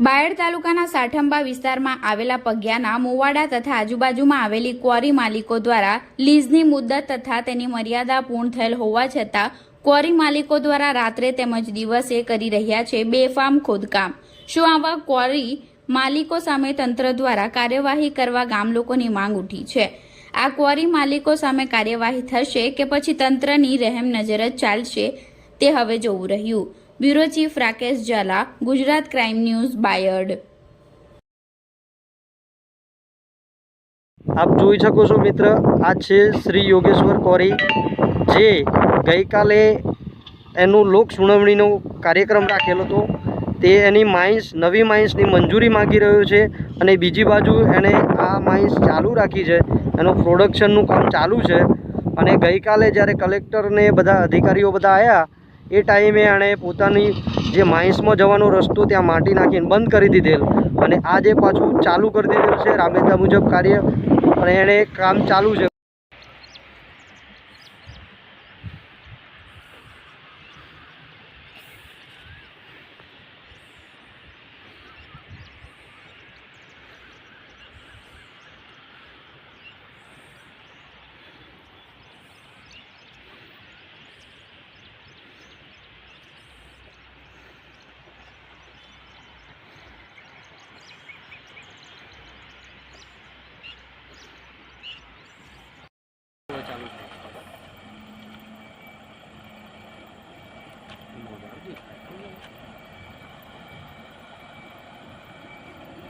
બાયડ તાલુકાના સાઠંબા વિસ્તારમાં આવેલા પગ્યાના મોવાડા તથા આજુબાજુમાં આવેલી ક્વોરી માલિકો દ્વારા લીઝની મુદ્દત તથા તેની મર્યાદા પૂર્ણ થયેલ હોવા છતાં ક્વોરી માલિકો દ્વારા રાત્રે તેમજ દિવસે કરી રહ્યા છે બેફામ ખોદકામ. શું આવા ક્વોરી માલિકો સામે તંત્ર દ્વારા કાર્યવાહી કરવા ગામ લોકોની માંગ ઉઠી છે? આ ક્વોરી માલિકો સામે કાર્યવાહી થશે કે પછી તંત્રની રહેમ નજર જ ચાલશે તે હવે જોવું રહ્યું. Bureau chief Rakesh Jhala, Gujarat crime news, Bayad. આપ જોઈ શકો છો મિત્ર, આ છે શ્રી યોગેશ્વર કોરી, જે ગઈકાલે એનું લોક સુનાવણીનો કાર્યક્રમ રાખેલો હતો. તે એની માઇન્સ નવી માઇન્સની મંજૂરી માગી રહ્યો છે અને બીજી બાજુ એણે આ માઇન્સ ચાલુ રાખી છે. એનું પ્રોડક્શનનું કામ ચાલુ છે. અને ગઈકાલે જ્યારે કલેક્ટરને બધા અધિકારીઓ બધા આવ્યા એ ટાઈમે એણે પોતાની જે માઇન્સમાં જવાનો રસ્તો ત્યાં માટી નાખીને બંધ કરી દીધેલ. અને આજે પાછું ચાલુ કરી દીધેલ છે રાબેતા મુજબ કાર્ય, અને એણે કામ ચાલુ છે.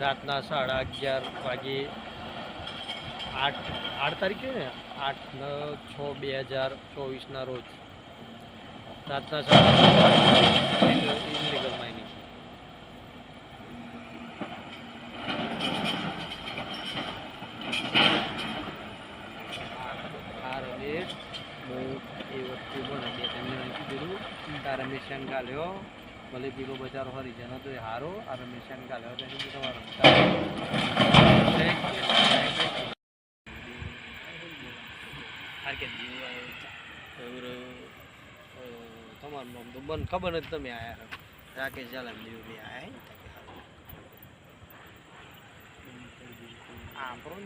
રાતના સાડા અગિયાર વાગે આઠ આઠ તારીખે ને? આઠ નવ છ બે હજાર ચોવીસના રોજ. રાતના સાડા માઇનિંગ હું એ વસ્તુ બને તારા મિશન ગાલ્યો. ભલે પેલો બચારો હરિજન તો એ હારો આ રમેશ કાલે એને તમારો તમારું નામ તો મને ખબર નથી તમે આયા રાકેશ ઝાલા દેવ બી આયા આપણો